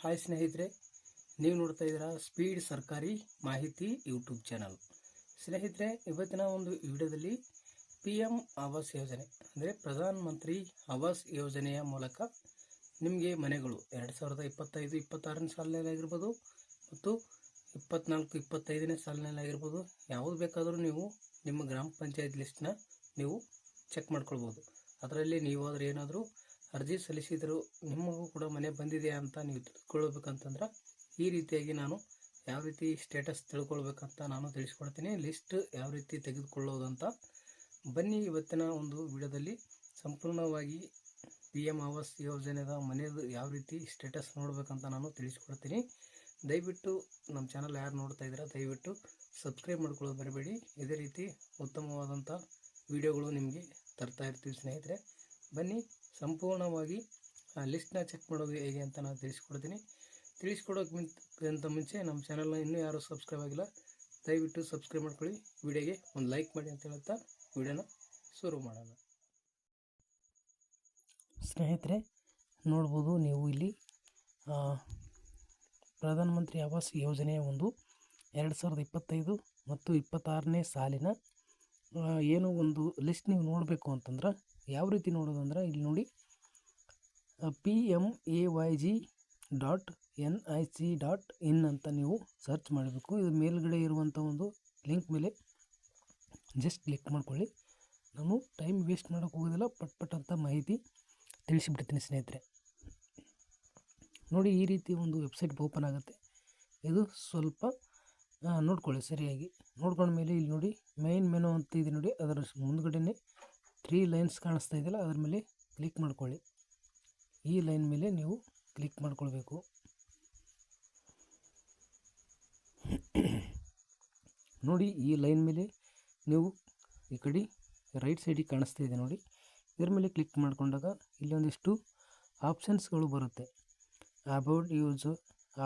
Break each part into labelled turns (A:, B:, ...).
A: Hi ಸ್ನೇಹಿತರೆ, ನೀವು ನೋಡ್ತಾ ಇದ್ದೀರಾ ಸ್ಪೀಡ್ ಸರ್ಕಾರಿ ಮಾಹಿತಿ ಯೂಟ್ಯೂಬ್ ಚಾನಲ್. ಸ್ನೇಹಿತರೆ, ಇವತ್ತಿನ ಒಂದು ವಿಡಿಯೋದಲ್ಲಿ ಪಿ ಎಂ ಆವಾಸ್ ಯೋಜನೆ, ಅಂದರೆ ಪ್ರಧಾನ ಮಂತ್ರಿ ಆವಾಸ್ ಯೋಜನೆಯ ಮೂಲಕ ನಿಮಗೆ ಮನೆಗಳು ಎರಡು ಸಾವಿರದ ಇಪ್ಪತ್ತೈದು, ಇಪ್ಪತ್ತಾರನೇ ಸಾಲಿನಲ್ಲಾಗಿರ್ಬೋದು ಮತ್ತು ಇಪ್ಪತ್ನಾಲ್ಕು, ಇಪ್ಪತ್ತೈದನೇ ಸಾಲಿನಲ್ಲಾಗಿರ್ಬೋದು ಯಾವುದು ಬೇಕಾದರೂ ನೀವು ನಿಮ್ಮ ಗ್ರಾಮ ಪಂಚಾಯತ್ ಲಿಸ್ಟ್ನ ನೀವು ಚೆಕ್ ಮಾಡ್ಕೊಳ್ಬೋದು. ಅದರಲ್ಲಿ ನೀವಾದರೂ ಏನಾದರೂ ಅರ್ಜಿ ಸಲ್ಲಿಸಿದರೂ ನಿಮಗೂ ಕೂಡ ಮನೆ ಬಂದಿದೆ ಅಂತ ನೀವು ತಿಳ್ಕೊಳ್ಬೇಕಂತಂದ್ರೆ ಈ ರೀತಿಯಾಗಿ ನಾನು ಯಾವ ರೀತಿ ಸ್ಟೇಟಸ್ ತಿಳ್ಕೊಳ್ಬೇಕಂತ ನಾನು ತಿಳಿಸ್ಕೊಡ್ತೀನಿ. ಲಿಸ್ಟ್ ಯಾವ ರೀತಿ ತೆಗೆದುಕೊಳ್ಳೋದಂತ ಬನ್ನಿ ಇವತ್ತಿನ ಒಂದು ವಿಡಿಯೋದಲ್ಲಿ. ಸಂಪೂರ್ಣವಾಗಿ ಪಿ ಎಂ ಆವಾಸ್ ಯೋಜನೆದ ಮನೆಯದು ಯಾವ ರೀತಿ ಸ್ಟೇಟಸ್ ನೋಡಬೇಕಂತ ನಾನು ತಿಳಿಸ್ಕೊಡ್ತೀನಿ. ದಯವಿಟ್ಟು ನಮ್ಮ ಚಾನಲ್ ಯಾರು ನೋಡ್ತಾ ಇದ್ದೀರಾ, ದಯವಿಟ್ಟು ಸಬ್ಸ್ಕ್ರೈಬ್ ಮಾಡ್ಕೊಳ್ಳೋದು ಬರಬೇಡಿ. ಇದೇ ರೀತಿ ಉತ್ತಮವಾದಂಥ ವಿಡಿಯೋಗಳು ನಿಮಗೆ ತರ್ತಾ ಇರ್ತೀವಿ ಸ್ನೇಹಿತರೆ. ಬನ್ನಿ ಸಂಪೂರ್ಣವಾಗಿ, ಆ ಲಿಸ್ಟ್ನ ಚೆಕ್ ಮಾಡೋದು ಹೇಗೆ ಅಂತ ನಾನು ತಿಳಿಸ್ಕೊಡ್ತೀನಿ. ತಿಳಿಸ್ಕೊಡೋಕ್ಕಿಂತ ಮುಂಚೆ ನಮ್ಮ ಚಾನಲ್ನ ಇನ್ನೂ ಯಾರು ಸಬ್ಸ್ಕ್ರೈಬ್ ಆಗಿಲ್ಲ, ದಯವಿಟ್ಟು ಸಬ್ಸ್ಕ್ರೈಬ್ ಮಾಡ್ಕೊಳ್ಳಿ. ವಿಡಿಯೋಗೆ ಒಂದು ಲೈಕ್ ಮಾಡಿ ಅಂತ ಹೇಳ್ತಾ ವಿಡಿಯೋನ ಶುರು ಮಾಡೋಣ. ಸ್ನೇಹಿತರೆ, ನೋಡ್ಬೋದು ನೀವು ಇಲ್ಲಿ ಪ್ರಧಾನಮಂತ್ರಿ ಆವಾಸ್ ಯೋಜನೆಯ ಒಂದು ಎರಡು ಸಾವಿರದ ಇಪ್ಪತ್ತೈದು ಮತ್ತು ಇಪ್ಪತ್ತಾರನೇ ಸಾಲಿನ ಏನು ಒಂದು ಲಿಸ್ಟ್ ನೀವು ನೋಡಬೇಕು ಅಂತಂದ್ರೆ ಯಾವ ರೀತಿ ನೋಡೋದು ಅಂದರೆ ಇಲ್ಲಿ ನೋಡಿ P M A Y G dot N I C dot in ಅಂತ ನೀವು ಸರ್ಚ್ ಮಾಡಬೇಕು. ಇದು ಮೇಲ್ಗಡೆ ಇರುವಂಥ ಒಂದು ಲಿಂಕ್ ಮೇಲೆ ಜಸ್ಟ್ ಕ್ಲಿಕ್ ಮಾಡ್ಕೊಳ್ಳಿ. ನಾನು ಟೈಮ್ ವೇಸ್ಟ್ ಮಾಡೋಕ್ಕೆ ಹೋಗೋದಿಲ್ಲ, ಪಟ್ ಪಟ್ ಅಂತ ಮಾಹಿತಿ ತಿಳಿಸಿಬಿಡ್ತೀನಿ ಸ್ನೇಹಿತರೆ. ನೋಡಿ ಈ ರೀತಿ ಒಂದು ವೆಬ್ಸೈಟ್ ಓಪನ್ ಆಗುತ್ತೆ. ಇದು ಸ್ವಲ್ಪ ನೋಡ್ಕೊಳ್ಳಿ ಸರಿಯಾಗಿ. ನೋಡ್ಕೊಂಡ ಮೇಲೆ ಇಲ್ಲಿ ನೋಡಿ, ಮೈನ್ ಮೆನು ಅಂತ ಇದೆ ನೋಡಿ, ಅದರ ಮುಂದ್ಗಡೆನೆ ತ್ರೀ ಲೈನ್ಸ್ ಕಾಣಿಸ್ತಾ ಇದೆಯಲ್ಲ, ಅದ್ರ ಮೇಲೆ ಕ್ಲಿಕ್ ಮಾಡ್ಕೊಳ್ಳಿ. ಈ ಲೈನ್ ಮೇಲೆ ನೀವು ಕ್ಲಿಕ್ ಮಾಡ್ಕೊಳ್ಬೇಕು. ನೋಡಿ, ಈ ಲೈನ್ ಮೇಲೆ ನೀವು ಈ ಕಡೆ ರೈಟ್ ಸೈಡಿಗೆ ಕಾಣಿಸ್ತಾ ಇದೆ ನೋಡಿ. ಇದ್ರ ಮೇಲೆ ಕ್ಲಿಕ್ ಮಾಡಿಕೊಂಡಾಗ ಇಲ್ಲಿ ಒಂದಿಷ್ಟು ಆಪ್ಷನ್ಸ್ಗಳು ಬರುತ್ತೆ. ಅಬೌಟ್ ಯೂಸ್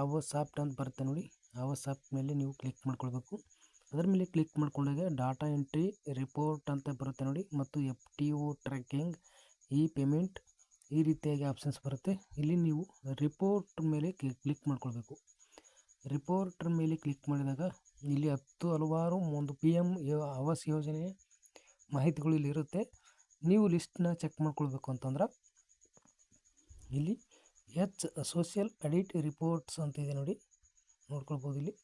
A: ಆವೋ ಸಾಫ್ಟ್ ಅಂತ ಬರುತ್ತೆ ನೋಡಿ. ಆವೋ ಸಾಫ್ಟ್ ಮೇಲೆ ನೀವು ಕ್ಲಿಕ್ ಮಾಡ್ಕೊಳ್ಬೇಕು. ಅದರ ಮೇಲೆ ಕ್ಲಿಕ್ ಮಾಡಿಕೊಂಡಾಗ ಡಾಟಾ ಎಂಟ್ರಿ ರಿಪೋರ್ಟ್ ಅಂತ ಬರುತ್ತೆ ನೋಡಿ. ಮತ್ತು F T O tracking E payment ಈ ರೀತಿಯಾಗಿ ಆಪ್ಷನ್ಸ್ ಬರುತ್ತೆ. ಇಲ್ಲಿ ನೀವು ರಿಪೋರ್ಟ್ ಮೇಲೆ ಕ್ಲಿಕ್ ಮಾಡ್ಕೊಳ್ಬೇಕು. ರಿಪೋರ್ಟ್ ಮೇಲೆ ಕ್ಲಿಕ್ ಮಾಡಿದಾಗ ಇಲ್ಲಿ ಹತ್ತು ಹಲವಾರು ಒಂದು ಪಿ ಎಂ ಆವಾಸ್ ಯೋಜನೆಯ ಮಾಹಿತಿಗಳು ಇಲ್ಲಿ ಇರುತ್ತೆ. ನೀವು ಲಿಸ್ಟ್ನ ಚೆಕ್ ಮಾಡ್ಕೊಳ್ಬೇಕು ಅಂತಂದ್ರೆ ಇಲ್ಲಿ ಎಚ್ ಸೋಷಿಯಲ್ ಅಡಿಟ್ ರಿಪೋರ್ಟ್ಸ್ ಅಂತ ಇದೆ ನೋಡಿ. ನೋಡ್ಕೊಳ್ಬೋದು ಇಲ್ಲಿ.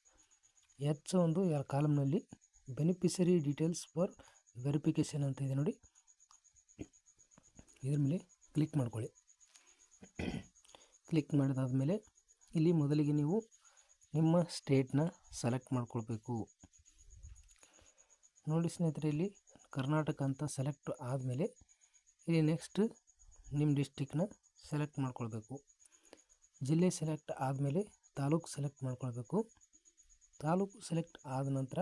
A: ಎಚ್ ಒಂದು ಕಾಲಮ್ನಲ್ಲಿ ಬೆನಿಫಿಷರಿ ಡೀಟೇಲ್ಸ್ ಫಾರ್ ವೆರಿಫಿಕೇಷನ್ ಅಂತ ಇದೆ ನೋಡಿ. ಇದ್ರ ಮೇಲೆ ಕ್ಲಿಕ್ ಮಾಡ್ಕೊಳ್ಳಿ. ಕ್ಲಿಕ್ ಮಾಡಿದಾದ್ಮೇಲೆ ಇಲ್ಲಿ ಮೊದಲಿಗೆ ನೀವು ನಿಮ್ಮ ಸ್ಟೇಟ್ನ ಸೆಲೆಕ್ಟ್ ಮಾಡ್ಕೊಳ್ಬೇಕು. ನೋಡಿ ಸ್ನೇಹಿತರೆ, ಇಲ್ಲಿ ಕರ್ನಾಟಕ ಅಂತ ಸೆಲೆಕ್ಟ್ ಆದಮೇಲೆ ಇಲ್ಲಿ ನೆಕ್ಸ್ಟ್ ನಿಮ್ಮ ಡಿಸ್ಟಿಕ್ನ ಸೆಲೆಕ್ಟ್ ಮಾಡ್ಕೊಳ್ಬೇಕು. ಜಿಲ್ಲೆ ಸೆಲೆಕ್ಟ್ ಆದಮೇಲೆ ತಾಲೂಕು ಸೆಲೆಕ್ಟ್ ಮಾಡ್ಕೊಳ್ಬೇಕು. ತಾಲೂಕು ಸೆಲೆಕ್ಟ್ ಆದ ನಂತರ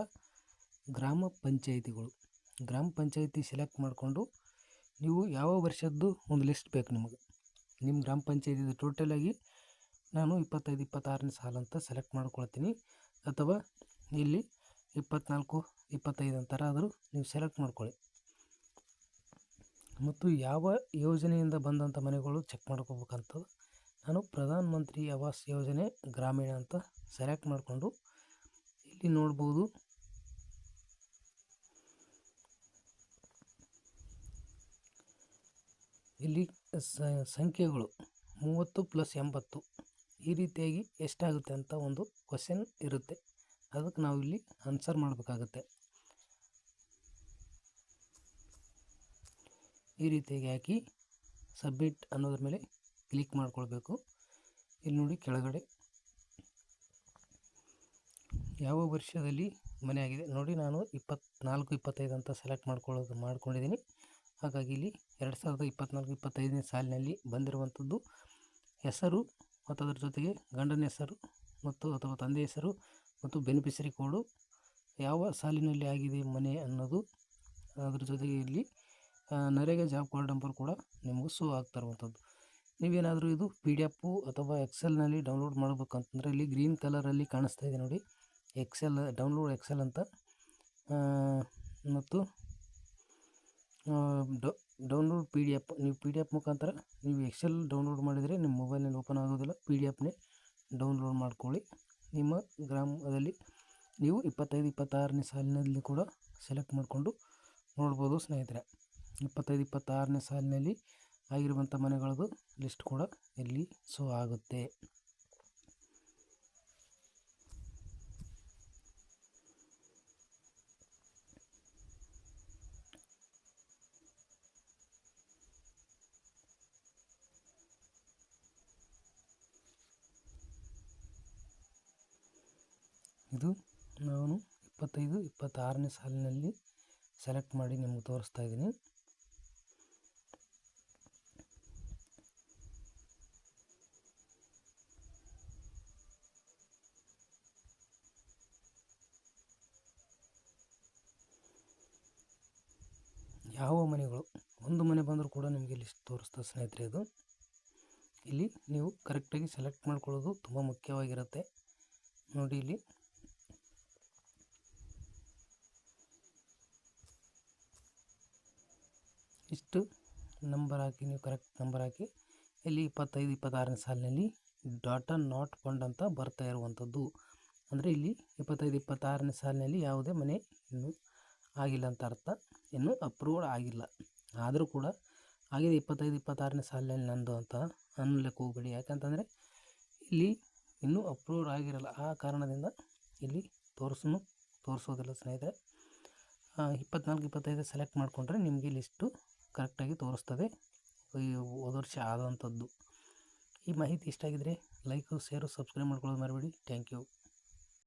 A: ಗ್ರಾಮ ಪಂಚಾಯಿತಿಗಳು. ಗ್ರಾಮ ಪಂಚಾಯಿತಿ ಸೆಲೆಕ್ಟ್ ಮಾಡಿಕೊಂಡು ನೀವು ಯಾವ ವರ್ಷದ್ದು ಒಂದು ಲಿಸ್ಟ್ ಬೇಕು ನಿಮಗೆ. ನಿಮ್ಮ ಗ್ರಾಮ ಪಂಚಾಯತಿದು ಟೋಟಲಾಗಿ ನಾನು ಇಪ್ಪತ್ತೈದು, ಇಪ್ಪತ್ತಾರನೇ ಸಾಲ ಅಂತ ಸೆಲೆಕ್ಟ್ ಮಾಡ್ಕೊಳ್ತೀನಿ. ಅಥವಾ ಇಲ್ಲಿ ಇಪ್ಪತ್ನಾಲ್ಕು, ಇಪ್ಪತ್ತೈದು ಅಂತಾರ ಆದರೂ ನೀವು ಸೆಲೆಕ್ಟ್ ಮಾಡ್ಕೊಳ್ಳಿ. ಮತ್ತು ಯಾವ ಯೋಜನೆಯಿಂದ ಬಂದಂಥ ಮನೆಗಳು ಚೆಕ್ ಮಾಡ್ಕೋಬೇಕಂತ ನಾನು ಪ್ರಧಾನ ಮಂತ್ರಿ ಆವಾಸ್ ಯೋಜನೆ ಗ್ರಾಮೀಣ ಅಂತ ಸೆಲೆಕ್ಟ್ ಮಾಡಿಕೊಂಡು ಇಲ್ಲಿ ನೋಡ್ಬೋದು. ಇಲ್ಲಿ ಸಂಖ್ಯೆಗಳು ಮೂವತ್ತು ಪ್ಲಸ್ ಎಂಬತ್ತು. ಈ ರೀತಿಯಾಗಿ ಎಷ್ಟಾಗುತ್ತೆ ಅಂತ ಒಂದು ಕ್ವಶನ್ ಇರುತ್ತೆ. ಅದಕ್ಕೆ ನಾವು ಇಲ್ಲಿ ಆನ್ಸರ್ ಮಾಡಬೇಕಾಗತ್ತೆ. ಈ ರೀತಿಯಾಗಿ ಹಾಕಿ ಸಬ್ಮಿಟ್ ಅನ್ನೋದ್ರ ಮೇಲೆ ಕ್ಲಿಕ್ ಮಾಡ್ಕೊಳ್ಬೇಕು. ಇಲ್ಲಿ ನೋಡಿ ಕೆಳಗಡೆ ಯಾವ ವರ್ಷದಲ್ಲಿ ಮನೆ ಆಗಿದೆ? ನೋಡಿ, ನಾನು ಇಪ್ಪತ್ನಾಲ್ಕು, ಇಪ್ಪತ್ತೈದು ಅಂತ ಸೆಲೆಕ್ಟ್ ಮಾಡ್ಕೊಳ್ಳೋದು ಮಾಡ್ಕೊಂಡಿದ್ದೀನಿ. ಹಾಗಾಗಿ ಇಲ್ಲಿ ಎರಡು ಸಾವಿರದ ಇಪ್ಪತ್ನಾಲ್ಕು, ಇಪ್ಪತ್ತೈದನೇ ಸಾಲಿನಲ್ಲಿ ಬಂದಿರುವಂಥದ್ದು ಹೆಸರು ಮತ್ತು ಅದರ ಜೊತೆಗೆ ಗಂಡನ ಹೆಸರು ಮತ್ತು ಅಥವಾ ತಂದೆ ಹೆಸರು ಮತ್ತು ಬೆನಿಫಿಷರಿ ಕೋಡು ಯಾವ ಸಾಲಿನಲ್ಲಿ ಆಗಿದೆ ಮನೆ ಅನ್ನೋದು ಅದ್ರ ಜೊತೆಗೆ ಇಲ್ಲಿ ನರೇಗಾ ಜಾಬ್ ಕಾರ್ಡ್ ನಂಬರ್ ಕೂಡ ನಿಮಗೂ ಶೋ ಆಗ್ತಾ ಇರುವಂಥದ್ದು. ನೀವೇನಾದರೂ ಇದು ಪಿ ಡಿ ಎಫು ಅಥವಾ ಎಕ್ಸೆಲ್ನಲ್ಲಿ ಡೌನ್ಲೋಡ್ ಮಾಡಬೇಕಂತಂದರೆ ಇಲ್ಲಿ ಗ್ರೀನ್ ಕಲರಲ್ಲಿ ಕಾಣಿಸ್ತಾ ಇದೆ ನೋಡಿ. ಎಕ್ಸೆಲ್, ಡೌನ್ಲೋಡ್ ಎಕ್ಸೆಲ್ ಅಂತ ಮತ್ತು ಡೌನ್ಲೋಡ್ ಪಿ ಡಿ ಎಫ್, ನೀವು ಪಿ ಡಿ ಎಫ್ ಮುಖಾಂತರ ನೀವು ಎಕ್ಸೆಲ್ ಡೌನ್ಲೋಡ್ ಮಾಡಿದರೆ ನಿಮ್ಮ ಮೊಬೈಲ್ನಲ್ಲಿ ಓಪನ್ ಆಗೋದಿಲ್ಲ, ಪಿ ಡಿ ಎಫ್ನೇ ಡೌನ್ಲೋಡ್ ಮಾಡ್ಕೊಳ್ಳಿ. ನಿಮ್ಮ ಗ್ರಾಮದಲ್ಲಿ ನೀವು ಇಪ್ಪತ್ತೈದು, ಇಪ್ಪತ್ತಾರನೇ ಸಾಲಿನಲ್ಲಿ ಕೂಡ ಸೆಲೆಕ್ಟ್ ಮಾಡಿಕೊಂಡು ನೋಡ್ಬೋದು ಸ್ನೇಹಿತರೆ. ಇಪ್ಪತ್ತೈದು, ಇಪ್ಪತ್ತಾರನೇ ಸಾಲಿನಲ್ಲಿ ಆಗಿರುವಂಥ ಮನೆಗಳದ್ದು ಲಿಸ್ಟ್ ಕೂಡ ಇಲ್ಲಿ ಶೋ ಆಗುತ್ತೆ. ಇದು ನಾನು ಇಪ್ಪತ್ತೈದು, ಇಪ್ಪತ್ತಾರನೇ ಸಾಲಿನಲ್ಲಿ ಸೆಲೆಕ್ಟ್ ಮಾಡಿ ನಿಮಗೆ ತೋರಿಸ್ತಾ ಇದ್ದೀನಿ. ಯಾವ ಮನೆಗಳು? ಒಂದು ಮನೆ ಬಂದರೂ ಕೂಡ ನಿಮಗೆ ಲಿಸ್ಟ್ ತೋರಿಸ್ತಾ ಸ್ನೇಹಿತರೆ ಇದು. ಇಲ್ಲಿ ನೀವು ಕರೆಕ್ಟಾಗಿ ಸೆಲೆಕ್ಟ್ ಮಾಡ್ಕೊಳ್ಳೋದು ತುಂಬ ಮುಖ್ಯವಾಗಿರುತ್ತೆ. ನೋಡಿ ಇಲ್ಲಿ. ಇಷ್ಟು ನಂಬರ್ ಹಾಕಿ, ನೀವು ಕರೆಕ್ಟ್ ನಂಬರ್ ಹಾಕಿ. ಇಲ್ಲಿ ಇಪ್ಪತ್ತೈದು, ಇಪ್ಪತ್ತಾರನೇ ಸಾಲಿನಲ್ಲಿ ಡಾಟಾ ನಾಟ್ ಫಂಡ್ ಅಂತ ಬರ್ತಾ ಇರುವಂಥದ್ದು. ಅಂದರೆ ಇಲ್ಲಿ ಇಪ್ಪತ್ತೈದು, ಇಪ್ಪತ್ತಾರನೇ ಸಾಲಿನಲ್ಲಿ ಯಾವುದೇ ಮನೆ ಇನ್ನೂ ಆಗಿಲ್ಲ ಅಂತ ಅರ್ಥ. ಇನ್ನೂ ಅಪ್ರೂವ್ಡ್ ಆಗಿಲ್ಲ. ಆದರೂ ಕೂಡ ಆಗಿದೆ ಇಪ್ಪತ್ತೈದು, ಇಪ್ಪತ್ತಾರನೇ ಸಾಲಿನಲ್ಲಿ ನಂದು ಅಂತ ಅನ್ನಲಿಕ್ಕೆ ಹೋಗಬೇಡಿ. ಯಾಕಂತಂದರೆ ಇಲ್ಲಿ ಇನ್ನೂ ಅಪ್ರೂವ್ಡ್ ಆಗಿರಲ್ಲ. ಆ ಕಾರಣದಿಂದ ಇಲ್ಲಿ ತೋರಿಸು ತೋರಿಸೋದಿಲ್ಲ ಸ್ನೇಹಿತರೆ. ಇಪ್ಪತ್ನಾಲ್ಕು, ಇಪ್ಪತ್ತೈದು ಸೆಲೆಕ್ಟ್ ಮಾಡಿಕೊಂಡ್ರೆ ನಿಮಗೆ ಲಿಸ್ಟು ಕರೆಕ್ಟಾಗಿ ತೋರಿಸ್ತದೆ. ಈ ಹೋದ ವರ್ಷ ಆದಂಥದ್ದು. ಈ ಮಾಹಿತಿ ಇಷ್ಟ ಆಗಿದ್ದರೆ ಲೈಕು ಶೇರು ಸಬ್ಸ್ಕ್ರೈಬ್ ಮಾಡ್ಕೊಳ್ಳೋದು ಮರಿಬೇಡಿ. Thank you